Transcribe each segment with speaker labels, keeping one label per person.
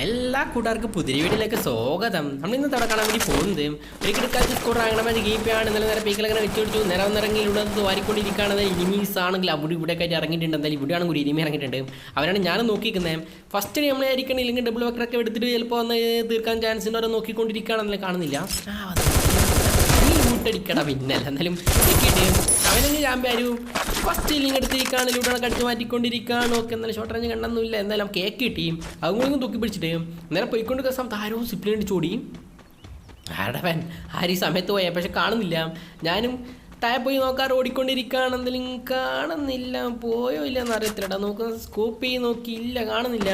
Speaker 1: എല്ലാ കൂട്ടുകാർക്കും പുതിയ വീട്ടിലേക്ക് സ്വാഗതം. നമ്മൾ ഇന്ന് തുടക്കാൻ വേണ്ടി പോകുന്നത് ഒരു കളിച്ച് സ്കോർ ആകണമെന്ന് ഗീപ്പാണ് ഇന്നലെ നേരെ പീക്കലങ്ങനെ വെച്ചുപിടിച്ചു പിടിച്ചു നേരെ വന്നിറങ്ങി ഇവിടെ വാരിക്കൊണ്ടിരിക്കുകയാണ്. ഇനിമീസ് ആണെങ്കിൽ അവിടെ ഇവിടെ ആയിട്ട് ഇറങ്ങിയിട്ടുണ്ട്. എന്തായാലും ഇവിടെയാണ് ഒരു ഇനിമി ഇറങ്ങിയിട്ടുണ്ട്. അവരാണ് ഞാൻ നോക്കിയിരിക്കുന്നത്. ഫസ്റ്റ് നമ്മൾ ആയിരിക്കണം. ഇല്ലെങ്കിൽ ഡബിൾ വെക്കറൊക്കെ എടുത്തിട്ട് ചിലപ്പോൾ ഒന്ന് തീർക്കാൻ ചാൻസ് ഉണ്ടോ നോക്കിക്കൊണ്ടിരിക്കുകയാണെന്നല്ലേ കാണുന്നില്ല. കൂട്ടടിക്കട പിന്നല്ല എന്നാലും അവനെ ഞാൻ ചാമ്പ്യാരും ഫസ്റ്റ് ലിങ്ക് എടുത്തിരിക്കുകയാണ് ലൂടെ കടിച്ചു മാറ്റിക്കൊണ്ടിരിക്കുകയാണ്. ഓക്കെ എന്നാലും ഷോർട്ട് റേഞ്ച് കണ്ടൊന്നുമില്ല. എന്തായാലും കേക്ക് കിട്ടി അതും തൂക്കി പിടിച്ചിട്ട് നേരെ പോയിക്കൊണ്ട് സമയത്ത് ആരോ സിപ്ലിന് ചൂടി. ആടവൻ ആര് ഈ സമയത്ത് പോയ? പക്ഷെ കാണുന്നില്ല. ഞാനും താഴെ പോയി നോക്കാറ് ഓടിക്കൊണ്ടിരിക്കുകയാണ്. എന്തെങ്കിലും കാണുന്നില്ല പോയോ ഇല്ല എന്നറിയത്തില്ലടാ നോക്കുന്ന സ്കോപ്പ് ചെയ്ത് നോക്കി ഇല്ല കാണുന്നില്ല.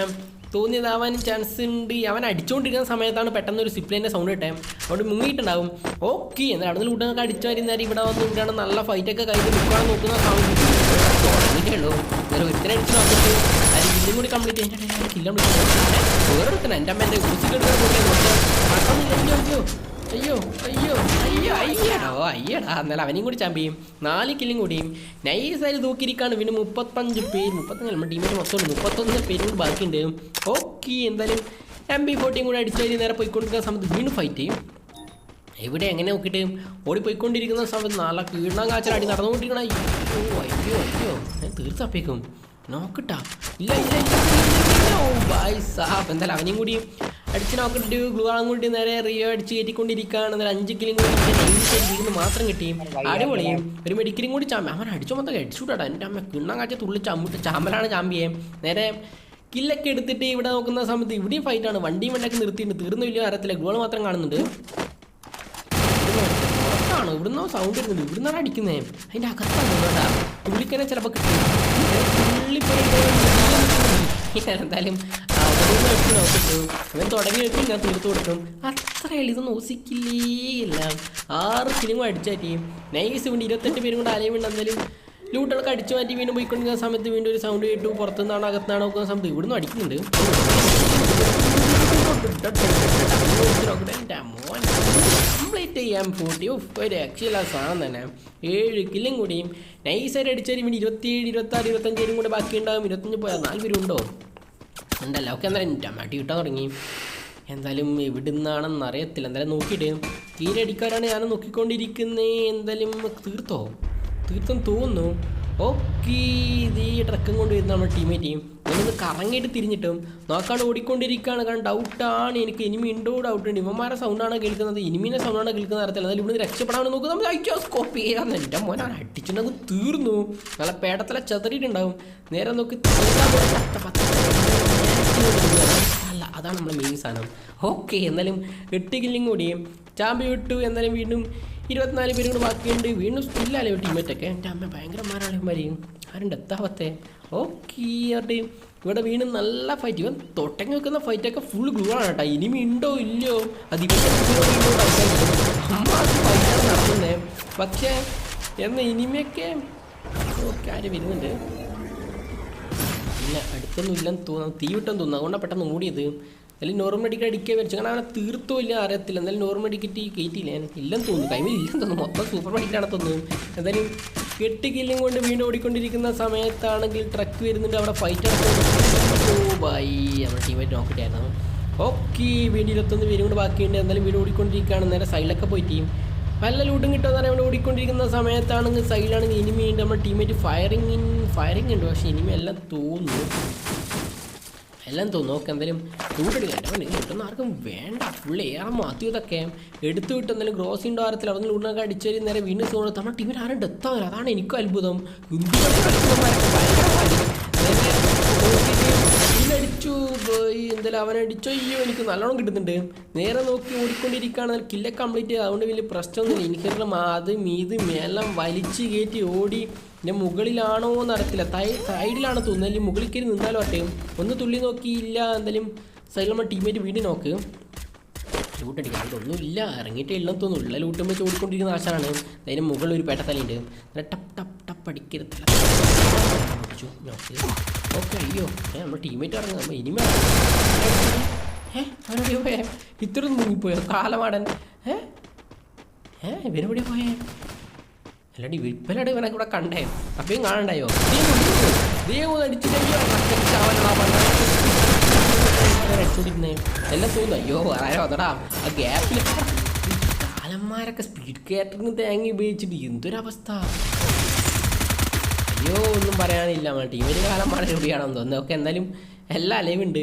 Speaker 1: തോന്നിയതാവാനും ചാൻസ് ഉണ്ട്. അവൻ അടിച്ചുകൊണ്ടിരിക്കുന്ന സമയത്താണ് പെട്ടെന്ന് ഒരു സിപ്ലിന്റെ സൗണ്ട് കിട്ടേ. അവിടെ മുങ്ങിയിട്ടുണ്ടാവും. ഓക്കെ എന്നാൽ അവിടെ നിന്ന് ലൂട്ടൊക്കെ അടിച്ചു വരുന്നേരം ഇവിടെ വന്ന് ഇവിടെയാണ് നല്ല ഫൈറ്റൊക്കെ കഴിഞ്ഞ് നിൽക്കാൻ നോക്കുന്ന സൗണ്ട് തുടങ്ങിയിട്ടേ ഉള്ളൂ വേറെ ഒരുത്തനെ അടിച്ചു കൂടി കംപ്ലീറ്റ് ചെയ്തിട്ട് കില്ല ഓരോരുത്തരും എന്റെ അമ്മേന്റെ അയ്യോ അയ്യോ അയ്യോ അയ്യോ അയ്യടാ അയ്യടാ. എന്നാൽ അവനെയും കൂടി ചാമ്പിയും നാല് കില്ലും കൂടിയും. നൈസായി തൂക്കിയിരിക്കാണ്. പിന്നെ മുപ്പത്തഞ്ച് പേര് മുപ്പത്തഞ്ച് നമ്മുടെ ടീമിന്റെ മൊത്തം മുപ്പത്തൊന്ന് പേരും കൂടി ബാക്കിയുണ്ട്. ഓക്കെ എന്തായാലും എം ബി ഫോർട്ടിയും കൂടി അടിച്ചു കഴിഞ്ഞ് നേരെ പോയിക്കൊണ്ടിരിക്കുന്ന സമയത്ത് വീണ്ടും ഫൈറ്റ് ചെയ്യും. എവിടെ എങ്ങനെ നോക്കിയിട്ട് ഓടിപ്പോയിക്കൊണ്ടിരിക്കുന്ന സമയത്ത് നല്ല കീടണം കാച്ചലാടി നടന്നുകൊണ്ടിരിക്കണ. അയ്യോ അയ്യോ അയ്യോ. ഞാൻ തീർച്ചപ്പേക്കും നോക്കട്ടാ ഇല്ല ഇല്ല ഇല്ല, എന്തായാലും അവനെയും കൂടി അടിച്ച് നോക്കിട്ട് ഗ്ലൂ ആളും കൂടി നേരെ റിയോ അടിച്ച് കയറ്റിക്കൊണ്ടിരിക്കുകയാണ്. നേരെ അഞ്ച് കിലും കൂടി മാത്രം കിട്ടി അടിപൊളിയും ഒരു മെഡിക്കലും കൂടി ചാമ്പ അവൻ അടിച്ചു മൊത്തം അടിച്ചുവിടാ എന്റെ അമ്മ കിണ്ണം കാച്ച തുള്ളി ചമ്മിട്ട് ചാമ്പലാണ് ചാമ്പിയെ നേരെ കില്ലൊക്കെ എടുത്തിട്ട് ഇവിടെ നോക്കുന്ന സമയത്ത് ഇവിടെയും ഫൈറ്റാണ് വണ്ടിയും വണ്ടിയൊക്കെ നിർത്തിയിട്ട് തീർന്നു വലിയ അറിയത്തില്ല ഗോൾ മാത്രം കാണുന്നുണ്ട്. പുറത്താണോ ഇവിടുന്നോ സൗണ്ട് വരുന്നുണ്ട് ഇവിടുന്നാണ് അടിക്കുന്നേ? അതിന്റെ അകത്താണ് കേട്ടാ. പുള്ളിക്കനെ ചിലപ്പോ കിട്ടും. എന്തായാലും വെക്കും ഞാൻ തീർത്തു കൊടുക്കും അത്ര ഇത് നോസിക്കില്ലേ ആറ് സിനിമ അടിച്ചാറ്റി. നൈസ് വേണ്ടി ഇരുപത്തെട്ട് പേരും കൂടെ അലയുണ്ട് എന്തായാലും ലൂട്ടൊക്കെ അടിച്ചു മാറ്റി വീണ്ടും പോയിക്കൊണ്ടിരിക്കുന്ന സമയത്ത് വീണ്ടും ഒരു സൗണ്ട് കേട്ടു. പുറത്തുനിന്നാണോ അകത്തുനിന്നാണോ നോക്കുന്ന സമയത്ത് ഇവിടുന്ന് അടിക്കുന്നുണ്ട്. കംപ്ലീറ്റ് സാധനം. തന്നെ ഏഴ് കില്ലും കൂടിയും. നൈസായിട്ട് അടിച്ചാലും ഇരുപത്തിയേഴ് ഇരുപത്തിയേഴ് ഇരുപത്താറ് ഇരുപത്തഞ്ചേരും കൂടെ ബാക്കിയുണ്ടാകും ഇരുപത്തഞ്ച് പോയാൽ നാല് പേരും ഉണ്ടോ? ഉണ്ടല്ലോ. ഒക്കെ എന്തായാലും അടി കിട്ടാൻ തുടങ്ങി. എന്തായാലും എവിടുന്നാണെന്ന് അറിയത്തില്ല. എന്തായാലും നോക്കിയിട്ട്. തീരെ അടിക്കാനാണ് ഞാൻ നോക്കിക്കൊണ്ടിരിക്കുന്നത് എന്തായാലും തീർത്തോ? തീർത്തും തോന്നുന്നു. ഓക്കെ ഇത് ഈ ട്രക്കും കൊണ്ട് വരുന്ന നമ്മുടെ ടീമേറ്റ്. ഞാനൊന്ന് കറങ്ങിയിട്ട് തിരിഞ്ഞിട്ടും നോക്കാണ്ട് ഓടിക്കൊണ്ടിരിക്കുകയാണ്. കാരണം ഡൗട്ടാണ് എനിക്ക് ഇനിമി ഉണ്ടോ? ഡൗട്ട് ഉണ്ട്. ഇവന്മാരെ സൗണ്ടാണ് കേൾക്കുന്നത്? ഇനിമീനെ സൗണ്ടാണ് കേൾക്കുന്നത് അറിയത്തില്ല. എന്നാലും ഇവിടെ രക്ഷപ്പെടാൻ നോക്കുന്നത് നമ്മൾ അയച്ചോ സ്കോപ്പ് ചെയ്യാന്ന് എന്റെ മോനെ അടിച്ചിട്ടുണ്ടെങ്കിൽ തീർന്നു. നല്ല പേടത്തിലെ ചെതറിയിട്ടുണ്ടാവും. നേരെ നോക്കി. അല്ല അതാണ് നമ്മുടെ മെയിൻ സാധനം. ഓക്കെ എന്നാലും എട്ട് കില്ലും കൂടിയും ചാമ്പി വിട്ടു എന്നാലും വീണ്ടും ഇരുപത്തിനാല് പേരും കൂടെ ബാക്കിയുണ്ട്. വീണ്ടും സ്റ്റില്ലല്ലേ ടീമേറ്റൊക്കെ എന്റെ അമ്മ ഭയങ്കരമാരാളിമാരെയും ആരുണ്ട് എത്താവത്തെ? ഓക്കെ അവരുടെയും ഇവിടെ വീണ്ടും നല്ല ഫൈറ്റ് ഇവൻ തൊട്ടങ്ങി വെക്കുന്ന ഫൈറ്റൊക്കെ ഫുൾ ഗ്ലൂ ആണ് കേട്ടോ. ഇനിമി ഉണ്ടോ ഇല്ലയോ? അത് ഇവിടെ നടത്തുന്നത് പക്ഷേ എന്നാൽ ഇനിമയൊക്കെ ഓക്കെ ആര് വരുന്നുണ്ട്? ഇല്ല അടുത്തൊന്നും ഇല്ലെന്ന് തോന്നുന്നു. തീ വിട്ടെന്ന് തോന്നുന്നു. അതുകൊണ്ടാണ് പെട്ടെന്ന് ഓടിയത് അല്ലെങ്കിൽ നോർമൽ അടിക്കാൻ അടിക്കാൻ വരച്ചു കാരണം അവനെ തീർത്തോ ഇല്ല അറിയത്തില്ല. എന്തായാലും നോർമൽ ടിക്കറ്റ് കയറ്റിയില്ല? ഇല്ലെന്ന് തോന്നുന്നു. കൈമിൽ ഇല്ലെന്ന് തോന്നുന്നു. മൊത്തം സൂപ്പർ ബൈക്കാണ് തോന്നുന്നു. എന്തായാലും എട്ട് കില്ലും കൊണ്ട് വീണ്ടും ഓടിക്കൊണ്ടിരിക്കുന്ന സമയത്താണെങ്കിൽ ട്രക്ക് വരുന്നുണ്ട്. അവിടെ ഫൈറ്റ് ബൈ നമ്മുടെ ടീമായിട്ട് നോക്കിയിട്ടായിരുന്നു ഓക്കെ വീണ്ടും ഇരുപത്തൊന്ന് പേരും കൂടെ ബാക്കിയുണ്ട്. എന്തായാലും വീട് ഓടിക്കൊണ്ടിരിക്കുകയാണ്. നേരെ സൈഡിലൊക്കെ പോയി ടീം നല്ല ലൂട്ടും കിട്ടുമെന്ന് വേണ്ടി ഓടിക്കൊണ്ടിരിക്കുന്ന സമയത്താണെങ്കിൽ സൈഡിലാണെങ്കിൽ ഇനിമി ഉണ്ട് നമ്മുടെ ടീമേറ്റ് ഫയറിങ് ഫയറിങ് ഉണ്ട്. പക്ഷേ ഇനിമി എല്ലാം തോന്നുന്നു. എല്ലാം തോന്നുന്നു. ഓക്കെ എന്തായാലും ലൂട്ടെടുക്കാൻ കിട്ടുന്ന ആർക്കും വേണ്ട. ഫുൾ ഏറെ മാറ്റിയതൊക്കെ എടുത്തു വിട്ട് എന്തായാലും ഗ്രോസ് ഉണ്ടോ ആരത്തിൽ അവിടെ നിന്ന് ലൂട്ടിനൊക്കെ അടിച്ചേരി നേരെ വീണ്ടും തോന്നുന്നു നമ്മുടെ ടീമിൽ ആരും ഡെത്താവില്ല അതാണ് എനിക്കും അത്ഭുതം എന്തുകൊണ്ട് കളിക്കുന്നവന്മാരൊക്കെ ഭയങ്കര കാര്യം നേരെ നോക്കിയിട്ട് അടിച്ചു പോയി എന്തായാലും അവനെ അടിച്ചോ അയ്യോ എനിക്ക് നല്ലോണം കിട്ടുന്നുണ്ട്. നേരെ നോക്കി ഓടിക്കൊണ്ടിരിക്കുകയാണ്. കില്ല കംപ്ലീറ്റ്. അതുകൊണ്ട് വലിയ പ്രശ്നമൊന്നുമില്ല. എനിക്കെല്ലാം അത് മീത് മേലം വലിച്ച് കയറ്റി ഓടി. എന്റെ മുകളിലാണോ അറിയത്തില്ല. തൈ സൈഡിലാണ് തോന്നുന്നത് അല്ലെങ്കിൽ മുകളിൽ കയറി നിന്നാലോ ആട്ടെ ഒന്ന് തുള്ളി നോക്കിയില്ല. എന്തായാലും നമ്മുടെ ടീമേറ്റ് വീണ്ടും നോക്ക് ലൂട്ടടിക്കാൻ ഇതൊന്നും ഇല്ല ഇറങ്ങിയിട്ടേ ഇല്ലെന്ന് തോന്നുന്നു ഉള്ള ലൂട്ടുമ്പോൾ വെച്ച് ഓടിക്കൊണ്ടിരിക്കുന്ന ആശാനാണ്. അതിന് മുകളിൽ ഒരു പേട്ടത്തലയുണ്ട്. നല്ല ടപ്പ് ടപ്പ് ടപ്പ് അടിക്കരുത്. ഓക്കെ. അയ്യോ. ഏ നമ്മുടെ ടീമേറ്റ് ഇറങ്ങുക നമ്മൾ ഇനിമേ ഏ അവനെവിടെ പോയേ? ഇത്ര മുങ്ങിപ്പോയോ? കാലമാടൻ. ഏ? ഏ ഇവനെവിടെ പോയേ? അല്ലാണ്ട് വിൽപ്പനയുടെ ഇവനെ കൂടെ കണ്ടേ. അപ്പയും കാണണ്ടായോ? ദൈവം അടിച്ചിട്ടയ്യോ അടിച്ചോണ്ടിരുന്നേ എല്ലാം തോന്നുന്നു അയ്യോ ആരോ അതടാ ആ ഗ്യാപ്പിൽ കാലന്മാരൊക്കെ സ്പീഡ് കയറ്ററിന് തേങ്ങ ഉപയോഗിച്ചിട്ട് എന്തൊരവസ്ഥ? അയ്യോ ഒന്നും പറയാനില്ല നമ്മുടെ ടീമിന്റെ കാലന്മാരെ എവിടെയാണെന്ന് തോന്നുന്നു. ഒക്കെ എന്തായാലും എല്ലാ അലവുണ്ട്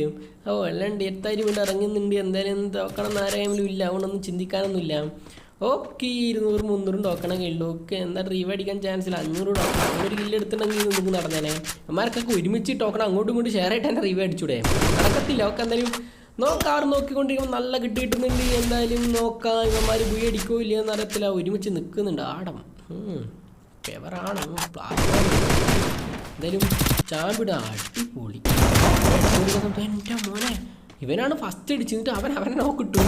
Speaker 1: ഓ എല്ലാം ഉണ്ട്. എത്താരും ഇറങ്ങുന്നുണ്ട്. എന്തായാലും തോക്കണം എന്നാരെങ്കിലും ഇല്ല. അതുകൊണ്ടൊന്നും ചിന്തിക്കാനൊന്നുമില്ല. ഓക്കെ ഇരുന്നൂറ് മുന്നൂറും ടോക്കണം കിട്ടും ഓക്കെ എന്താ റീവ് അടിക്കാൻ ചാൻസ് ഇല്ല. അഞ്ഞൂറ് ടോക്കണം ഒരു കില്ല് എടുത്തിട്ടുണ്ടെങ്കിൽ നിങ്ങൾക്ക് നടന്നേനെ. അമ്മമാർക്കൊക്കെ ഒരുമിച്ച് ടോക്കണം അങ്ങോട്ടും ഇങ്ങോട്ടും ഷെയർ ആയിട്ട് തന്നെ റീവ് അടിച്ചൂടെ. നടക്കത്തില്ല. ഓക്കെ എന്തായാലും നോക്കാറ് നോക്കിക്കൊണ്ടിരിക്കുമ്പോൾ നല്ല കിട്ടി കിട്ടുന്നുണ്ട് എന്തായാലും നോക്കാം ഇവന്മാർ ബുയ അടിക്കോ ഇല്ല എന്ന് അറിയത്തില്ല. ഒരുമിച്ച് നിൽക്കുന്നുണ്ട്. ആടം. ഫേവറാണ് എന്തായാലും ചാമ്പിട അടിപൊളി. എന്റെ മോനെ ഇവനാണ് ഫസ്റ്റ് അടിച്ചിട്ട് അവൻ അവനെ നോക്കിട്ടു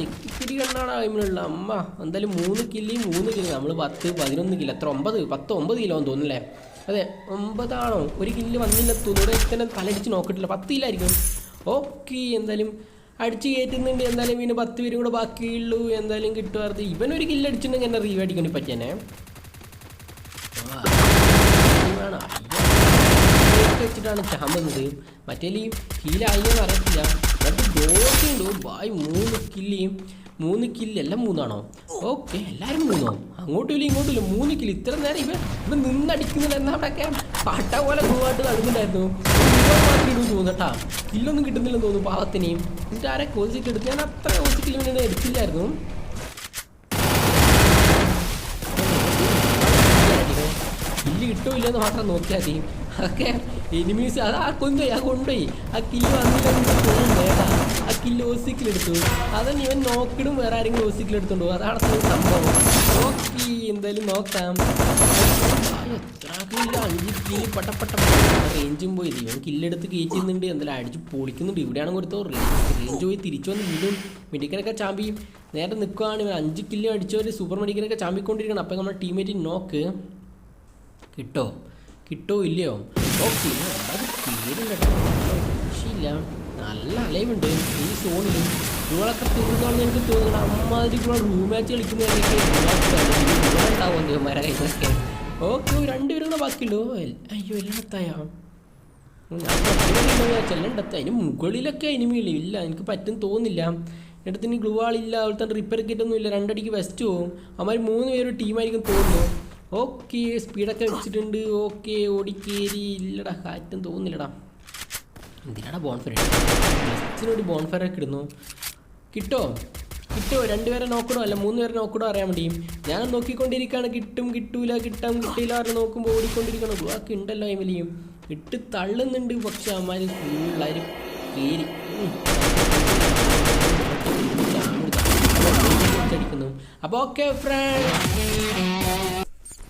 Speaker 1: നെക്കിപ്പിടി കണ്ണാണ് ടൈമിലുള്ള. അമ്മ എന്തായാലും മൂന്ന് കില്ലി മൂന്ന് കില്ല് നമ്മൾ പത്ത് പതിനൊന്ന് കില്ല എത്ര ഒമ്പത്? പത്ത് ഒമ്പത് കിലോ എന്ന് തോന്നുന്നല്ലേ അതെ ഒമ്പതാണോ? ഒരു കില്ല് വന്നില്ല തോന്നുന്നു. ഇവിടെ തന്നെ തലടിച്ച് നോക്കിട്ടില്ല പത്ത് കില്ലായിരിക്കും ഓക്കെ എന്തായാലും അടിച്ച് കയറ്റുന്നുണ്ട്. എന്തായാലും പിന്നെ പത്ത് പേരും കൂടെ ബാക്കിയുള്ളൂ. എന്തായാലും കിട്ടുമായിരുന്നു ഇവനൊരു കില്ല് അടിച്ചിട്ടുണ്ടെങ്കിൽ എന്നെ റീവ് അടിക്കേണ്ടി പറ്റിയാനെ. വേണം വെച്ചിട്ടാണ് ചാമ്പുന്നത്. മറ്റേ ഈ ഹീലായില്ലെന്ന് അറിയത്തില്ല. രണ്ട് ദോശയുണ്ട് ബായ് മൂന്ന് കില്ലിയും മൂന്ന് കില്ല് എല്ലാം മൂന്നാണോ? ഓക്കെ എല്ലാവരും മൂന്നോ? അങ്ങോട്ടും ഇല്ല ഇങ്ങോട്ടും ഇല്ല. മൂന്ന് കില്ല് ഇത്ര നേരം ഇവ ഇവ നിന്നടിക്കുന്നില്ല എന്നാ അവിടെയൊക്കെ പട്ട പോലെ പോകാട്ട് കളിക്കുന്നുണ്ടായിരുന്നു മാത്രമേ ഇടും തോന്നട്ടാ കില്ലൊന്നും കിട്ടുന്നില്ലെന്ന് തോന്നുന്നു പാവത്തിനെയും എന്നിട്ട് ആരെ കോച്ചിക്ക് എടുത്ത് ഞാൻ അത്ര കോച്ചിക്കില്ല വേണ്ടി എടുത്തില്ലായിരുന്നു. കില്ല് കിട്ടുമില്ലെന്ന് മാത്രം നോക്കിയാൽ മതി. അതൊക്കെ എനിമീസ് അത് ആ കൊണ്ടുപോയി ആ കൊണ്ടുപോയി. ആ കില്ല് തോന്നുന്നേടാ ആ കില്ല് ഓസിക്കിലെടുത്തു അതന്നെ ഇവൻ നോക്കിടും വേറെ ആരെങ്കിലും ഓസിക്കിലെടുത്തോണ്ടു അതാണ് അത്ര സംഭവം. ഓക്കെ എന്തായാലും നോക്കാം. റേഞ്ചും പോയി. ഇവൻ കില്ലെടുത്ത് കയറ്റുന്നുണ്ട്. എന്തായാലും അടിച്ച് പൊളിക്കുന്നുണ്ട്. ഇവിടെയാണെങ്കിൽ ഒരുത്തോ റേഞ്ച് പോയി തിരിച്ചു വന്ന് വീണ്ടും മെഡിക്കലൊക്കെ ചാമ്പി നേരെ നിൽക്കുകയാണ് ഇവൻ അഞ്ച് കില്ല് അടിച്ചവർ സൂപ്പർ മെഡിക്കലൊക്കെ ചാമ്പിക്കൊണ്ടിരിക്കണം അപ്പം നമ്മുടെ ടീമേറ്റ് നോക്ക്. കിട്ടോ? കിട്ടോ ഇല്ലയോ? നല്ല അലയുണ്ട് ഈ സോണിലും ഇവളൊക്കെ തീർന്നാണെന്ന് എനിക്ക് തോന്നുന്നത് അമ്മാതിരി റൂം മാച്ച് കയ്യിലൊക്കെ ഓക്കെ രണ്ടുപേരും കൂടെ ബാക്കിയുള്ളൂ എൽ- അയ്യോ എല്ലാത്തായോ ചെല്ലണ്ടത്ത അതിന് മുകളിലൊക്കെ എനിമിയില്ല ഇല്ല. എനിക്ക് പറ്റും തോന്നില്ല എടുത്തിന് ഗ്ലൂ ആളില്ല. അതുപോലെ തന്നെ റിപ്പയർ കിറ്റൊന്നും ഇല്ല. രണ്ടടിക്ക് വെസ്റ്റ് പോവും അവന്മാർ മൂന്ന് പേര് ടീമായിരിക്കും തോന്നുന്നു. ഓക്കെ സ്പീഡൊക്കെ വെച്ചിട്ടുണ്ട്. ഓക്കെ ഓടിക്കേരി ഇല്ലടാ കാറ്റും തോന്നില്ലടാ എന്തിനാടാ ബോൺഫയർ ജസ്റ്റിനോട് ബോൺഫയർ ഒക്കെ ഇടുന്നു. കിട്ടോ? കിട്ടോ? രണ്ടുപേരെ നോക്കണോ? അല്ല മൂന്ന് പേരെ നോക്കണോ അറിയാൻ വേണ്ടി. ഞാൻ നോക്കിക്കൊണ്ടിരിക്കുകയാണ്. കിട്ടും കിട്ടൂല കിട്ടാം കിട്ടില്ല അവരെ നോക്കുമ്പോൾ ഓടിക്കൊണ്ടിരിക്കണം ബ്ലോക്ക് ഉണ്ടല്ലോ എമിലിയും. ഇട്ട് തള്ളുന്നുണ്ട്. പക്ഷെ അമ്മാര് ഫുള്ളാരും കയറി അപ്പോൾ ഓക്കെ ഫ്രണ്ട്